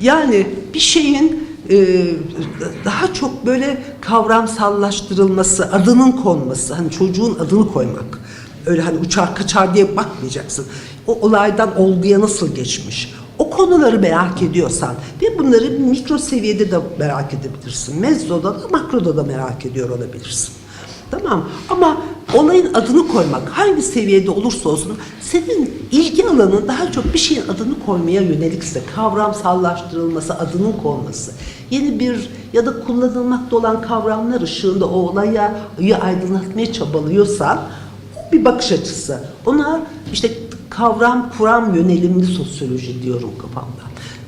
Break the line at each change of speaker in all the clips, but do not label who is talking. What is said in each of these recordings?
Yani bir şeyin e, daha çok böyle kavramsallaştırılması, adının konması, hani çocuğun adını koymak. Öyle hani uçar kaçar diye bakmayacaksın. O olaydan olguya nasıl geçmiş? O konuları merak ediyorsan ve bunları mikro seviyede de merak edebilirsin. Mezzoda da makroda da merak ediyor olabilirsin. Tamam ama olayın adını koymak hangi seviyede olursa olsun senin ilgi alanın daha çok bir şeyin adını koymaya yönelikse kavramsallaştırılması, adının konması, yeni bir ya da kullanılmakta olan kavramlar ışığında o olaya ya aydınlatmaya çabalıyorsan bir bakış açısı. Ona işte kavram kuram yönelimli sosyoloji diyorum kafamda.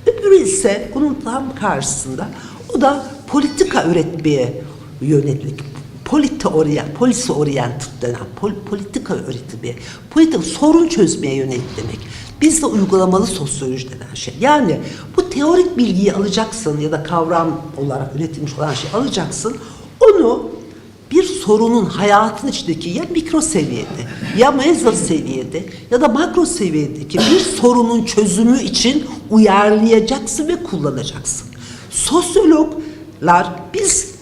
Öbürü ise onun tam karşısında o da politika üretmeye yönelik polite orient, polisi oriented denen pol, politika öğretimi, politika sorun çözmeye yönelik demek. Bizde uygulamalı sosyoloji denen şey. Yani bu teorik bilgiyi alacaksın ya da kavram olarak üretilmiş olan şeyi alacaksın. Onu bir sorunun hayatın içindeki ya mikro seviyede ya mezo seviyede ya da makro seviyedeki bir sorunun çözümü için uyarlayacaksın ve kullanacaksın. Sosyologlar biz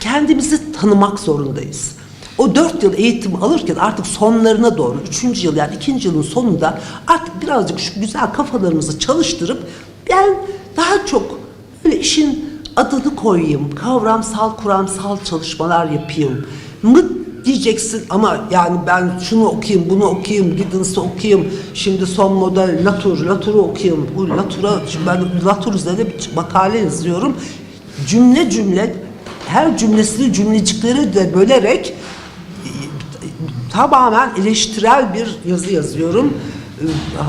kendimizi tanımak zorundayız. O dört yıl eğitim alırken artık sonlarına doğru, üçüncü yıl yani ikinci yılın sonunda artık birazcık şu güzel kafalarımızı çalıştırıp ben daha çok böyle işin adını koyayım, kavramsal, kuramsal çalışmalar yapayım mı diyeceksin ama yani ben şunu okuyayım, bunu okuyayım, Giddens'ı okuyayım, şimdi son model Latour, Latour'u okuyayım. Bu Latour'a, ben Latour üzerine bir makale yazıyorum. Cümle cümle her cümlesini cümlecikleri de bölerek e, tamamen eleştirel bir yazı yazıyorum. E,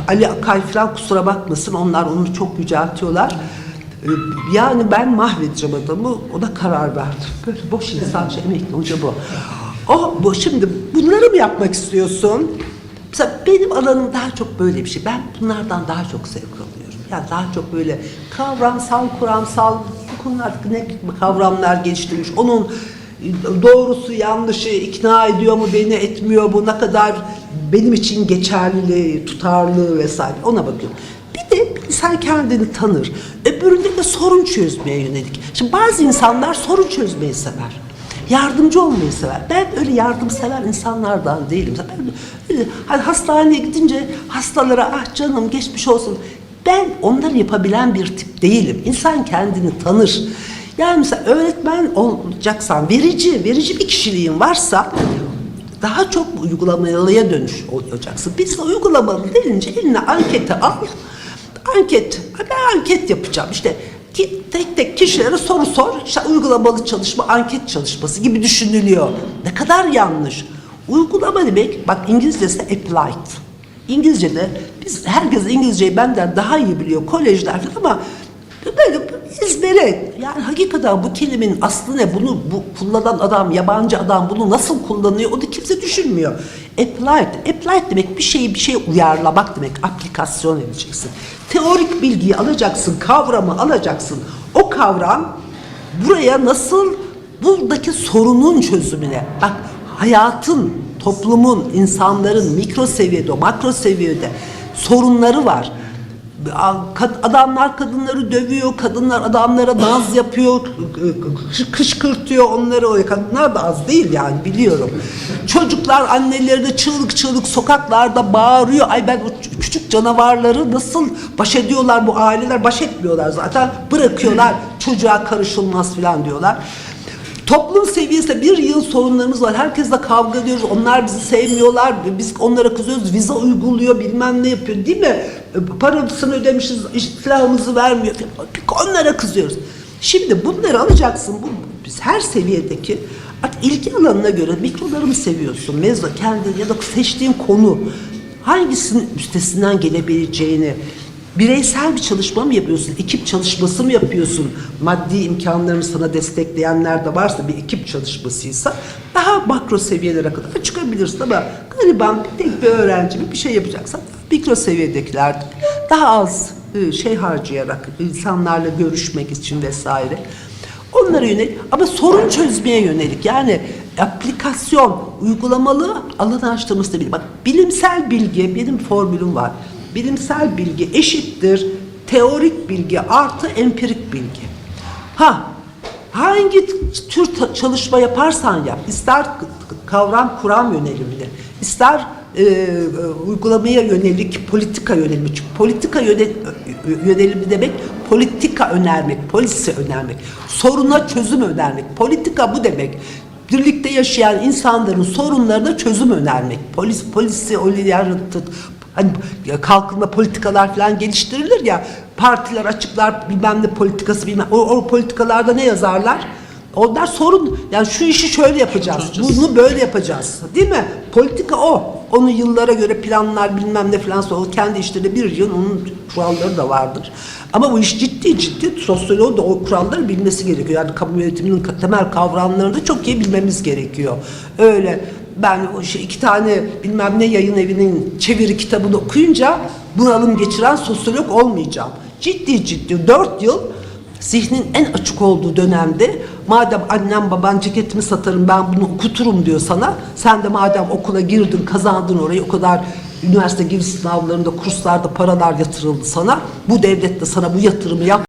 Ali Akay falan kusura bakmasın onlar onu çok yüceltiyorlar. E, Yani ben mahvedeceğim adamı, o da karar verdi. Böyle boş insan şey, emekli hoca bu. O, bu şimdi bunları mı yapmak istiyorsun? Mesela benim alanım daha çok böyle bir şey. Ben bunlardan daha çok zevk alıyorum. Yani daha çok böyle kavramsal, kuramsal bu konular ne kavramlar geliştirmiş. Onun doğrusu yanlışı ikna ediyor mu beni etmiyor bu ne kadar benim için geçerli, tutarlı vesaire ona bakıyorum. Bir de insan kendini tanır. Öbüründe de sorun çözmeye yönelik. Şimdi bazı insanlar sorun çözmeyi sever. Yardımcı olmayı sever. Ben öyle yardımsever insanlardan değilim. Ben öyle, hani hastaneye gidince hastalara ah canım geçmiş olsun. Ben onları yapabilen bir tip değilim. İnsan kendini tanır. Yani mesela öğretmen olacaksan, verici, verici bir kişiliğin varsa daha çok uygulamalıya dönüş olacaksın. Biz de uygulamalı denince eline anketi al. Anket, ben anket yapacağım işte tek tek kişilere soru sor, işte uygulamalı çalışma, anket çalışması gibi düşünülüyor. Ne kadar yanlış. Uygulama demek, bak İngilizcesi applied. İngilizce'de biz herkes İngilizceyi benden daha iyi biliyor kolejler falan ama böyle ezbere yani hakikaten bu kelimenin aslı ne bunu bu kullanan adam yabancı adam bunu nasıl kullanıyor o da kimse düşünmüyor. Applied, applied demek bir şeyi bir şeye uyarlamak demek aplikasyon edeceksin. Teorik bilgiyi alacaksın kavramı alacaksın o kavram buraya nasıl buradaki sorunun çözümüne bak hayatın toplumun insanların mikro seviyede makro seviyede sorunları var adamlar kadınları dövüyor, kadınlar adamlara naz yapıyor, kışkırtıyor onları kadınlar da az değil yani biliyorum. Çocuklar annelerine çığlık çığlık sokaklarda bağırıyor. Ay ben o küçük canavarları nasıl baş ediyorlar bu aileler baş etmiyorlar zaten bırakıyorlar çocuğa karışılmaz falan diyorlar. Toplum seviyesinde bir yıl sorunlarımız var. Herkesle kavga ediyoruz. Onlar bizi sevmiyorlar. Biz onlara kızıyoruz. Vize uyguluyor bilmem ne yapıyor değil mi? Parasını ödemişiz. silahımızı vermiyor. Onlara kızıyoruz. Şimdi bunları alacaksın. Bu, biz her seviyedeki artık ilgi alanına göre mikroları mı seviyorsun? Mezzo kendi ya da seçtiğin konu hangisinin üstesinden gelebileceğini Bireysel bir çalışma mı yapıyorsun? Ekip çalışması mı yapıyorsun? Maddi imkanlarını sana destekleyenler de varsa bir ekip çalışmasıysa daha makro seviyelere kadar çıkabilirsin ama gariban bir tek bir öğrenci bir şey yapacaksan mikro seviyedekiler daha az e, şey harcayarak insanlarla görüşmek için vesaire onlara yönelik ama sorun çözmeye yönelik yani aplikasyon uygulamalı alan araştırması da bir bak bilimsel bilgi benim formülüm var bilimsel bilgi eşittir teorik bilgi artı empirik bilgi. Ha, hangi tür çalışma yaparsan yap, ister kavram kuram yönelimli, ister e, e, uygulamaya yönelik politika yönelimi. Çünkü politika yöne- yönelimi demek politika önermek, polisi önermek, soruna çözüm önermek. Politika bu demek. Birlikte yaşayan insanların sorunlarına çözüm önermek. Polis, polisi, hani kalkınma politikalar falan geliştirilir ya partiler açıklar bilmem ne politikası bilmem o, o politikalarda ne yazarlar? Onlar sorun yani şu işi şöyle yapacağız. Bunu böyle yapacağız. Değil mi? Politika o. Onu yıllara göre planlar bilmem ne falan o kendi işlerinde bir yıl onun kuralları da vardır. Ama bu iş ciddi ciddi sosyoloğun da o kuralları bilmesi gerekiyor. Yani kamu yönetiminin temel kavramlarını da çok iyi bilmemiz gerekiyor. Öyle ben o şey iki tane bilmem ne yayın evinin çeviri kitabını okuyunca bunalım geçiren sosyolog olmayacağım. Ciddi ciddi dört yıl zihnin en açık olduğu dönemde madem annem baban ceketimi satarım ben bunu okuturum diyor sana. Sen de madem okula girdin kazandın orayı o kadar üniversite giriş sınavlarında kurslarda paralar yatırıldı sana. Bu devlet de sana bu yatırımı yap